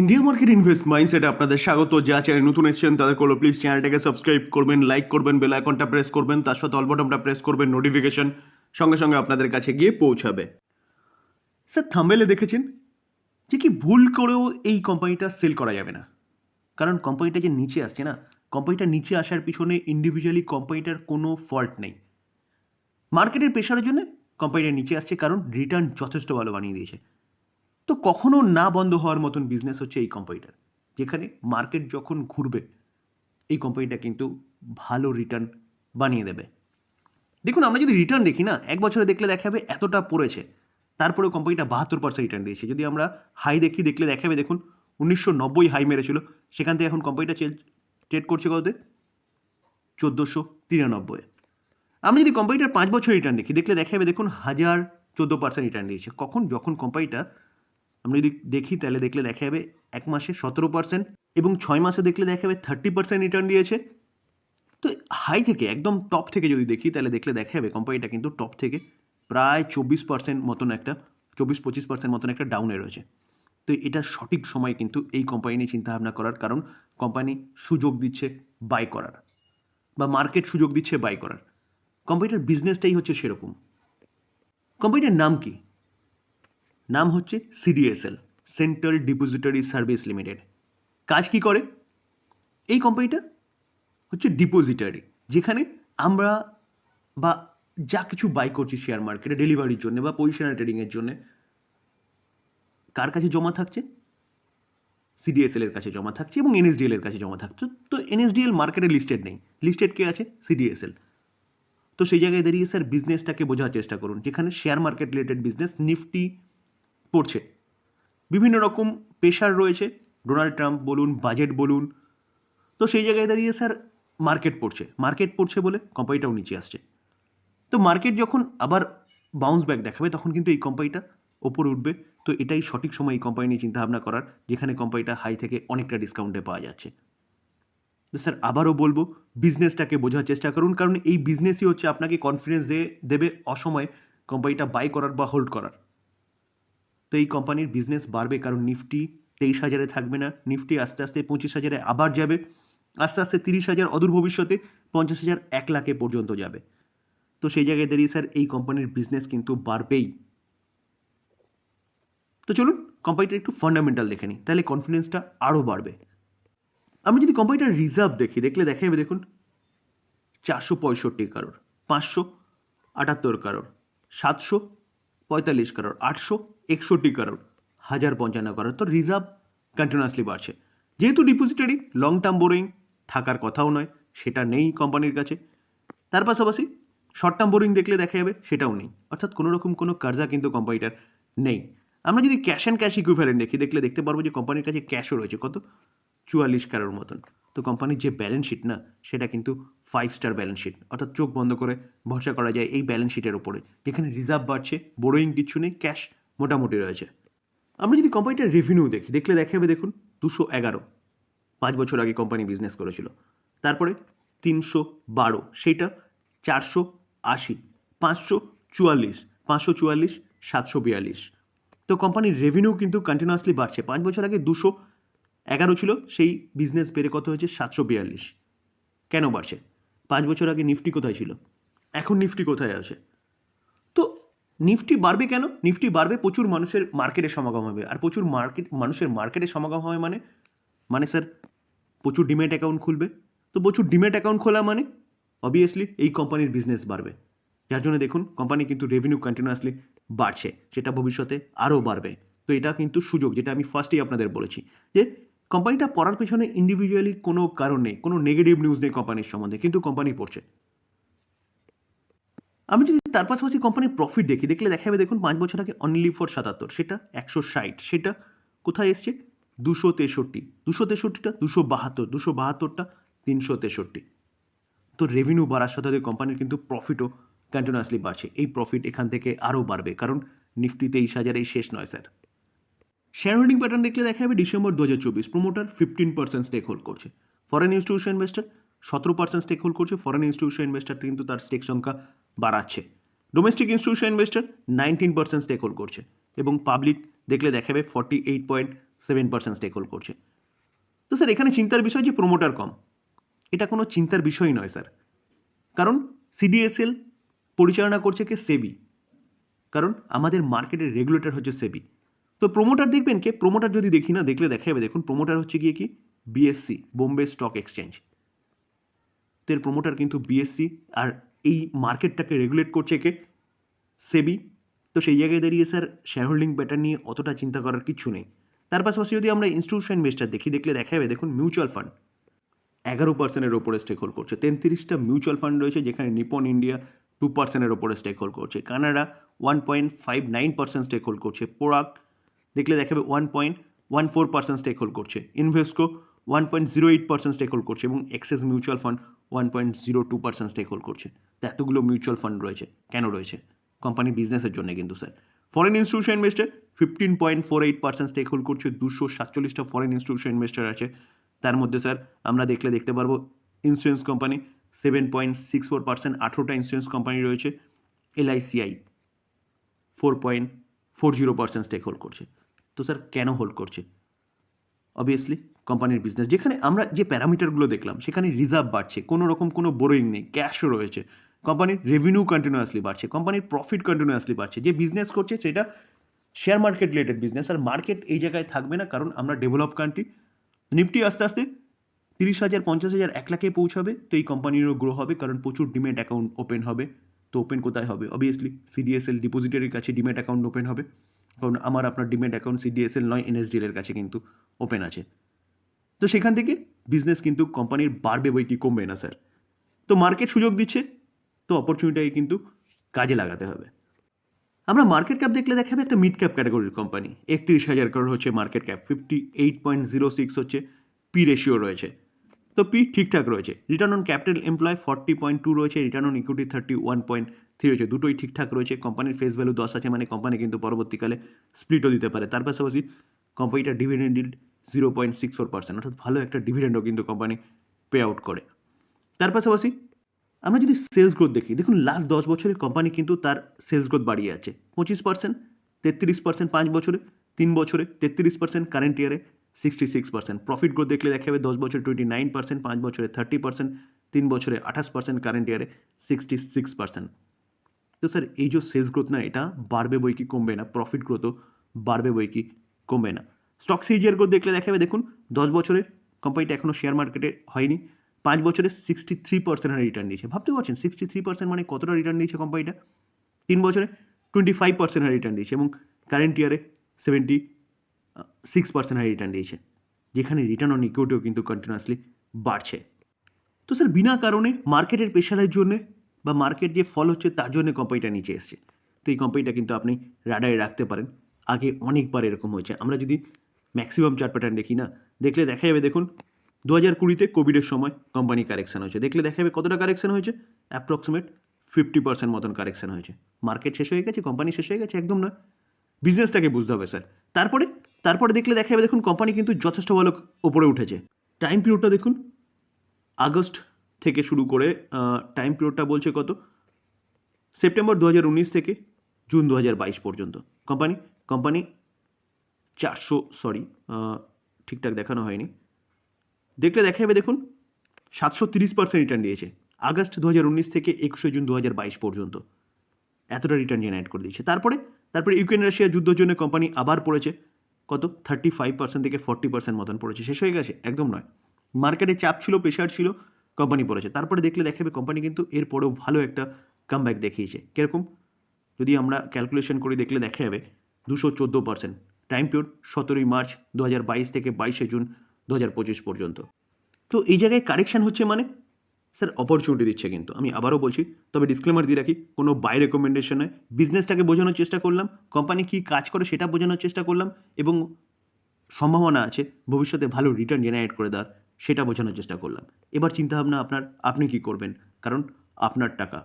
India market invest মাইন্ডসেটে আপনাদের স্বাগত। যা চ্যানেল নতুন এসেছেন, তাদের করল প্লিজ চ্যানেলটাকে সাবস্ক্রাইব করবেন লাইক করবেন বেল আইকনটা প্রেস করবেন, তার সাথে অল বটনটা প্রেস করবেন নোটিফিকেশন সঙ্গে সঙ্গে আপনাদের কাছে গিয়ে পৌঁছাবে। স্যার থাম্বেলে দেখেছেন? যে কি ভুল করেও এই কোম্পানিটা সেল করা যাবে না। কারণ কোম্পানিটা যে নিচে আসছে না কোম্পানিটা নিচে আসার পিছনে ইন্ডিভিজুয়ালি কোম্পানিটার কোনো ফল্ট নেই। মার্কেটের প্রেশারের জন্য কোম্পানিটা নিচে আসছে, কারণ রিটার্ন যথেষ্ট ভালো বানিয়ে দিয়েছে। তো কখনো না বন্ধ হওয়ার মতন বিজনেস হচ্ছে এই কোম্পানিটার যেখানে মার্কেট যখন ঘুরবে, এই কোম্পানিটা কিন্তু ভালো রিটার্ন বানিয়ে দেবে। দেখুন, আমরা যদি রিটার্ন দেখি না, এক বছরে দেখলে দেখাবে এতটা পড়েছে। তারপরে কোম্পানিটা বাহাত্তর পার্সেন্ট রিটার্ন দিয়েছে। যদি আমরা হাই দেখি, দেখলে দেখাবে, দেখুন, উনিশশো নব্বই হাই মেরেছিল। সেখান থেকে এখন কোম্পানিটা চেল ট্রেড করছে কততে চোদ্দোশো তিরানব্বই। আমরা যদি কোম্পানিটার পাঁচ বছর রিটার্ন দেখি, দেখলে দেখাবে, দেখুন, হাজার চোদ্দ পার্সেন্ট রিটার্ন দিয়েছে। কখন? যখন কোম্পানিটা আমরা যদি দেখি, তাহলে দেখলে দেখা যাবে এক মাসে সতেরো পার্সেন্ট এবং ছয় মাসে দেখলে দেখা যাবে থার্টি পার্সেন্ট রিটার্ন দিয়েছে। তো হাই থেকে, একদম টপ থেকে যদি দেখি, তাহলে দেখলে দেখা যাবে কোম্পানিটা কিন্তু টপ থেকে প্রায় চব্বিশ পার্সেন্ট মতন একটা, চব্বিশ পঁচিশ পার্সেন্ট মতন একটা ডাউনে রয়েছে। তো এটা সঠিক সময় কিন্তু এই কোম্পানি নিয়ে চিন্তাভাবনা করার কারণ কোম্পানি সুযোগ দিচ্ছে বাই করার বা মার্কেট সুযোগ দিচ্ছে বাই করার। কোম্পানিটার বিজনেসটাই হচ্ছে সেরকম। কোম্পানিটার নাম কি? নাম হচ্ছে CDSL central depository service limited কাজ কি করে? এই কোম্পানিটা হচ্ছে ডিপোজিটারি যেখানে আমরা বা যা কিছু বাই করছি শেয়ার মার্কেটে ডেলিভারির জন্য বা পজিশনাল ট্রেডিংয়ের জন্য, কার কাছে জমা থাকছে? সিডিএসএল এর কাছে জমা থাকছে এবং এনএসডিএল এর কাছে জমা থাকছে। তো এনএসডিএল মার্কেটে লিস্টেড নেই। লিস্টেড কে আছে? সিডিএসএল তো সেই জায়গায় দাঁড়িয়ে স্যার বিজনেসটাকে বোঝার চেষ্টা করুন, যেখানে share market related business Nifty পড়ছে বিভিন্ন রকম পেশার রয়েছে। ডোনাল্ড ট্রাম্প বলুন বাজেট বলুন। তো সেই জায়গায় দাঁড়িয়ে স্যার মার্কেট পড়ছে। মার্কেট পড়ছে বলে কোম্পানিটাও নিচে আসছে। তো মার্কেট যখন আবার বাউন্স ব্যাক দেখাবে, তখন কিন্তু এই কোম্পানিটা ওপরে উঠবে। তো এটাই সঠিক সময় এই কোম্পানি নিয়ে চিন্তাভাবনা করার, যেখানে কোম্পানিটা হাই থেকে অনেকটা ডিসকাউন্টে পাওয়া যাচ্ছে। তো স্যার আবারও বলব বিজনেসটাকে বোঝার চেষ্টা করুন। কারণ এই বিজনেসই হচ্ছে আপনাকে কনফিডেন্স দেবে অসময়ে কোম্পানিটা বাই করার বা হোল্ড করার। তো এই কোম্পানির বিজনেস বাড়বে, কারণ নিফটি তেইশ হাজারে থাকবে না, নিফটি আস্তে আস্তে পঁচিশ হাজারে আবার যাবে, আস্তে আস্তে তিরিশ হাজার অদূর ভবিষ্যতে পঞ্চাশ হাজার এক লাখে পর্যন্ত যাবে। তো সেই জায়গায় দাঁড়িয়ে স্যার এই কোম্পানির বিজনেস কিন্তু বাড়বেই। তো চলুন, কোম্পানিটার একটু ফান্ডামেন্টাল দেখে নিই, তাহলে কনফিডেন্সটা আরও বাড়বে। আমি যদি কোম্পানিটার রিজার্ভ দেখি, দেখলে দেখা যাবে দেখুন, চারশো পঁয়ষট্টি কারোর, পাঁচশো আটাত্তর কারোর, সাতশো পঁয়তাল্লিশ কারোর, আটশো একষট্টি কারোর হাজার পঞ্চান্ন কারোর তো রিজার্ভ কন্টিনিউয়াসলি বাড়ছে। যেহেতু ডিপোজিটারি লং টার্ম বোরিং থাকার কথাও নয়, সেটা নেই কোম্পানির কাছে। তার পাশাপাশি শর্ট টার্ম বোরিং দেখলে দেখা যাবে, সেটাও নেই। অর্থাৎ কোনো রকম কোনো কার্জা কিন্তু কোম্পানিটার নেই। আমরা যদি ক্যাশ অ্যান্ড ক্যাশ ইকুইভ্যালেন্ট দেখি, দেখলে দেখতে পারব যে কোম্পানির কাছে ক্যাশও রয়েছে। কত? চুয়াল্লিশ কারোর মতন। তো কোম্পানির যে ব্যালেন্স শিট না, সেটা কিন্তু ফাইভ স্টার ব্যালেন্স শিট অর্থাৎ চোখ বন্ধ করে ভরসা করা যায় এই ব্যালেন্স শিটের ওপরে যেখানে রিজার্ভ বাড়ছে বোরোয়িং কিছু নেই ক্যাশ মোটামুটি রয়েছে। আমরা যদি কোম্পানিটার রেভিনিউ দেখি, দেখলে দেখা যাবে দেখুন, দুশো এগারো পাঁচ বছর আগে কোম্পানি বিজনেস করেছিল। তারপরে তিনশো বারো সেইটা চারশো আশি, পাঁচশো চুয়াল্লিশ পাঁচশো চুয়াল্লিশ, সাতশো বিয়াল্লিশ। তো কোম্পানির রেভিনিউ কিন্তু কন্টিনিউয়াসলি বাড়ছে। পাঁচ বছর আগে দুশো এগারো ছিল, সেই বিজনেস বেড়ে কত হয়েছে? সাতশো বিয়াল্লিশ। কেন বাড়ছে? পাঁচ বছর আগে নিফটি কোথায় ছিল? এখন নিফটি কোথায় আছে? তো নিফটি বাড়বে কেন? নিফটি বাড়বে প্রচুর মানুষের মার্কেটে সমাগম হবে। আর প্রচুর মার্কেট মানুষের মার্কেটে সমাগম হবে মানে? মানে স্যার, প্রচুর ডিমেট অ্যাকাউন্ট খুলবে। তো প্রচুর ডিমেট অ্যাকাউন্ট খোলা মানে? অবভিয়াসলি এই কোম্পানির বিজনেস বাড়বে। যার জন্য দেখুন, কোম্পানি কিন্তু রেভিনিউ কন্টিনিউয়াসলি বাড়ছে, সেটা ভবিষ্যতে আরও বাড়বে। তো এটা কিন্তু সুযোগ, যেটা আমি ফার্স্টেই আপনাদের বলেছি। যে কোম্পানিটা পড়ার পেছনে ইন্ডিভিজুয়ালি কোনো কারণ নেই, কোনো নেগেটিভ নিউজ নেই কোম্পানির সম্বন্ধে, কিন্তু কোম্পানি পড়ছে। আমি যদি তার পাশাপাশি কোম্পানির প্রফিট দেখি, দেখলে দেখা যাবে দেখুন পাঁচ বছর আগে অনলি ফর সাতাত্তর, সেটা একশো ষাট, সেটা কোথায় এসছে? দুশো তেষট্টি, দুশো তেষট্টিটা দুশো বাহাত্তর, দুশো বাহাত্তরটা তিনশো তেষট্টি। তো রেভিনিউ বাড়ার সাথে সাথে কোম্পানির কিন্তু প্রফিটও কন্টিনিউয়াসলি বাড়ছে। এই প্রফিট এখান থেকে আরও বাড়বে, কারণ নিফটি তেইশ হাজারেই শেষ নয়, স্যার। শেয়ার হোল্ডিং প্যাটার্ন দেখলে দেখা যাবে ডিসেম্বর দু হাজার চব্বিশ promoter fifteen percent stake hold করছে। ফরেন ইনস্টিটিউশন ইনভেস্টার সতেরো পার্সেন্ট স্টেক হোল্ড করছে ফরেন ইনস্টিটিউশন ইনভেস্টার কিন্তু তার স্টেক সংখ্যা বাড়াচ্ছে। Domestic institution investor nineteen percent stake hold করছে এবং পাবলিক দেখলে দেখাবে forty eight point seven percent stake hold করছে। তো স্যার, এখানে চিন্তার বিষয় যে প্রোমোটার কম, এটা কোনো চিন্তার বিষয় নয় স্যার। কারণ সিডিএসএল পরিচালনা করছে কে সেবি কারণ আমাদের মার্কেটের রেগুলেটর হচ্ছে সেবি তো প্রোমোটার দেখবেন কে? প্রোমোটার যদি দেখি না, দেখলে দেখা যাবে দেখুন প্রোমোটার হচ্ছে গিয়ে কি? বিএসসি বোম্বে স্টক এক্সচেঞ্জ তো এর প্রোমোটার কিন্তু বিএসসি আর এই মার্কেটটাকে রেগুলেট করছে কে? সেবি। তো সেই জায়গায় দাঁড়িয়ে স্যার শেয়ার হোল্ডিং প্যাটার্ন নিয়ে অতটা চিন্তা করার কিছু নেই। তার পাশাপাশি যদি আমরা ইনস্টিটিউশন ইনভেস্টার দেখি, দেখলে দেখা যাবে, দেখুন মিউচুয়াল ফান্ড এগারো পার্সেন্টের ওপরে স্টেক হোল্ড করছে। তেত্রিশটা মিউচুয়াল ফান্ড রয়েছে যেখানে নিপন ইন্ডিয়া টু পার্সেন্টের ওপরে স্টেক হোল্ড করছে। Canada one point five nine percent stake hold করছে। পোড়াক দেখলে দেখাবে one point one four percent stake hold করছে। Invesco one point zero eight percent stake hold করছে এবং Axis mutual fund one point zero two percent stake hold করছে। তো এতগুলো মিউচুয়াল ফান্ড রয়েছে। কেন রয়েছে? কোম্পানি বিজনেসের জন্য কিন্তু sir foreign institution investor fifteen point four eight percent stake hold করছে, দুশো সাতচল্লিশটা ফরেন ইনস্টিটিউশন ইনভেস্টার আছে। তার মধ্যে স্যার আমরা দেখলে দেখতে পারব insurance company seven point six four percent আঠেরোটা ইন্স্যুরেন্স কোম্পানি রয়েছে LICI four point four zero percent stake hold করছে। তো স্যার কেন হোল্ড করছে? অবভিয়াসলি কোম্পানির বিজনেস যেখানে আমরা যে প্যারামিটারগুলো দেখলাম, সেখানে রিজার্ভ বাড়ছে, কোনো রকম কোনো বোরোয়িং নেই ক্যাশও রয়েছে। কোম্পানির রেভিনিউ কন্টিনিউয়াসলি বাড়ছে কোম্পানির প্রফিট কন্টিনিউয়াসলি বাড়ছে। যে বিজনেস করছে, সেটা শেয়ার মার্কেট রিলেটেড বিজনেস আর মার্কেট এই জায়গায় থাকবে না, কারণ আমরা ডেভেলপ কান্ট্রি নিফটি আস্তে আস্তে তিরিশ হাজার, পঞ্চাশ হাজার, এক লাখে পৌঁছাবে, তো এই কোম্পানিরও গ্রো হবে, কারণ প্রচুর ডিমেট অ্যাকাউন্ট ওপেন হবে। তো ওপেন কোথায় হবে? অবভিয়াসলি সিডিএসএল ডিপোজিটারির কাছে ডিমেট অ্যাকাউন্ট ওপেন হবে। কারণ আমার, আপনার ডিমেট অ্যাকাউন্ট সিডিএসএল নয় এনএসডিএল এর কাছে কিন্তু ওপেন আছে। তো সেখান থেকে বিজনেস কিন্তু কোম্পানির বাড়বে বই কি কমবে না স্যার তো মার্কেট সুযোগ দিচ্ছে, তো অপরচুনিটিটাই কিন্তু কাজে লাগাতে হবে। আমরা মার্কেট ক্যাপ দেখলে দেখাবে একটা মিড ক্যাপ ক্যাটাগরির কোম্পানি একত্রিশ হাজার করোড় হচ্ছে market cap fifty eight point zero six হচ্ছে পি রেশিও রয়েছে। তো পি ঠিকঠাক রয়েছে। Return on capital employ forty point two রয়েছে return on equity thirty one point three রয়েছে। দুটোই ঠিকঠাক রয়েছে। কোম্পানির ফেস ভ্যালু দশ আছে মানে কোম্পানি কিন্তু পরবর্তীকালে স্প্লিটও দিতে পারে। তার পাশাপাশি কোম্পানিটা dividend zero point six four percent অর্থাৎ ভালো একটা ডিভিডেন্ডও কিন্তু কোম্পানি পে আউট করে। তার পাশাপাশি আমরা যদি সেলস গ্রোথ দেখি, দেখুন লাস্ট দশ বছরে কোম্পানি কিন্তু তার সেলস গ্রোথ বাড়িয়ে আছে। পঁচিশ পার্সেন্ট তেত্রিশ পার্সেন্ট পাঁচ বছরে, তিন বছরে, তেত্রিশ পার্সেন্ট কারেন্ট ইয়ারে sixty six percent profit growth দেখলে দেখা যাবে দশ বছরে টোয়েন্টি নাইন পার্সেন্ট পাঁচ বছরে থার্টি পার্সেন্ট তিন বছরে আঠাশ পার্সেন্ট কারেন্ট ইয়ারে সিক্সটি সিক্স পার্সেন্ট তো স্যার এই যে সেলস গ্রোথ না, এটা বাড়বে বই কি কমবে না? প্রফিট গ্রোথও বাড়বে বই কি কমবে না? স্টক সিজিআর গ্রোথ দেখলে দেখা যাবে দেখুন, দশ বছরে কোম্পানিটা এখনও শেয়ার মার্কেটে হয়নি, পাঁচ বছরে সিক্সটি থ্রি পার্সেন্ট রিটার্ন দিয়েছে। ভাবতে পারছেন সিক্সটি থ্রি পার্সেন্ট মানে কতটা রিটার্ন দিয়েছে কোম্পানিটা তিন বছরে টোয়েন্টি ফাইভ পার্সেন্ট রিটার্ন দিয়েছে এবং কারেন্ট ইয়ারে সেভেন্টি সিক্স পার্সেন্ট রিটার্ন দিয়েছে, যেখানে রিটার্ন অন ইকুইটিও কিন্তু কন্টিনিউয়াসলি বাড়ছে। তো স্যার বিনা কারণে মার্কেটের প্রেশারের জন্যে বা মার্কেট যে ফল হচ্ছে তার জন্য কোম্পানিটা নিচে এসছে। তো এই কোম্পানিটা কিন্তু আপনি রাডারে রাখতে পারেন। আগে অনেকবার এরকম হয়েছে। আমরা যদি ম্যাক্সিমাম চার্ট প্যাটার্ন দেখি না। দেখলে দেখা যাবে দেখুন দু হাজার কুড়িতে কোভিডের সময় কোম্পানি কারেকশান হয়েছে। দেখলে দেখা যাবে কতটা কারেকশান হয়েছে? অ্যাপ্রক্সিমেট ফিফটি পার্সেন্ট মতন কারেকশান হয়েছে। মার্কেট শেষ হয়ে গেছে কোম্পানি শেষ হয়ে গেছে, একদম নয়। বিজনেসটাকে বুঝতে হবে স্যার তারপরে তারপরে দেখলে দেখা যাবে দেখুন কোম্পানি কিন্তু যথেষ্ট ভালো ওপরে উঠেছে। টাইম পিরিয়ডটা দেখুন, আগস্ট থেকে শুরু করে টাইম পিরিয়ডটা বলছে কত? সেপ্টেম্বর দু হাজার উনিশ থেকে জুন দু হাজার বাইশ পর্যন্ত। কোম্পানি কোম্পানি চারশো সরি ঠিকঠাক দেখানো হয়নি। দেখলে দেখা যাবে দেখুন, সাতশো তিরিশ পার্সেন্ট রিটার্ন দিয়েছে। আগস্ট দু হাজার উনিশ থেকে একুশে জুন দু হাজার বাইশ পর্যন্ত। এতটা রিটার্ন জেনারেট করে দিয়েছে। তারপরে তারপরে ইউক্রেন রাশিয়া যুদ্ধের জন্য কোম্পানি আবার পড়েছে। কত? থার্টি ফাইভ পার্সেন্ট থেকে ফর্টি পার্সেন্ট মতন পড়েছে। শেষ হয়ে গেছে, একদম নয়। মার্কেটে চাপ ছিল প্রেশার ছিল কোম্পানি পড়েছে। তারপরে দেখলে দেখাবে কোম্পানি কিন্তু এরপরেও ভালো একটা কামব্যাক দেখিয়েছে। কীরকম? যদি আমরা ক্যালকুলেশন করে, দেখলে দেখা যাবে দুশো চোদ্দ পার্সেন্ট টাইম পিরিয়ড সতেরোই মার্চ দু হাজার বাইশ থেকে বাইশে জুন দু হাজার পঁচিশ পর্যন্ত। তো এই জায়গায় কারেকশান হচ্ছে মানে স্যার অপরচুনিটি দিচ্ছে কিন্তু। আমি আবারও বলছি, তবে ডিসক্লেমার দিয়ে রাখি, কোনো বাই রেকমেন্ডেশন নয়। বিজনেসটাকে বোঝানোর চেষ্টা করলাম কোম্পানি কী কাজ করে সেটা বোঝানোর চেষ্টা করলাম, এবং সম্ভাবনা আছে ভবিষ্যতে ভালো রিটার্ন জেনারেট করে দেওয়ার, সেটা বোঝানোর চেষ্টা করলাম। এবার চিন্তাভাবনা আপনার, আপনি কি করবেন? কারণ আপনার টাকা।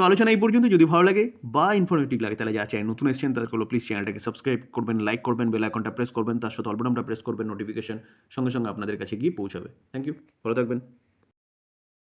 তো আলোচনা এই পর্যন্ত। যদি ভালো লাগে, বা ইনফরমেটিভ লাগে, তাহলে যা চাই নতুন এসেছেন, তাদের হলো প্লিজ চ্যানেলটাকে সাবস্ক্রাইব করবেন লাইক করবেন বেল আইকনটা প্রেস করবেন, তার সাথে অল্পনামটা প্রেস করবেন নোটিফিকেশন সঙ্গে সঙ্গে আপনাদের কাছে গিয়ে পৌঁছাবে। থ্যাংক ইউ ভালো থাকবেন।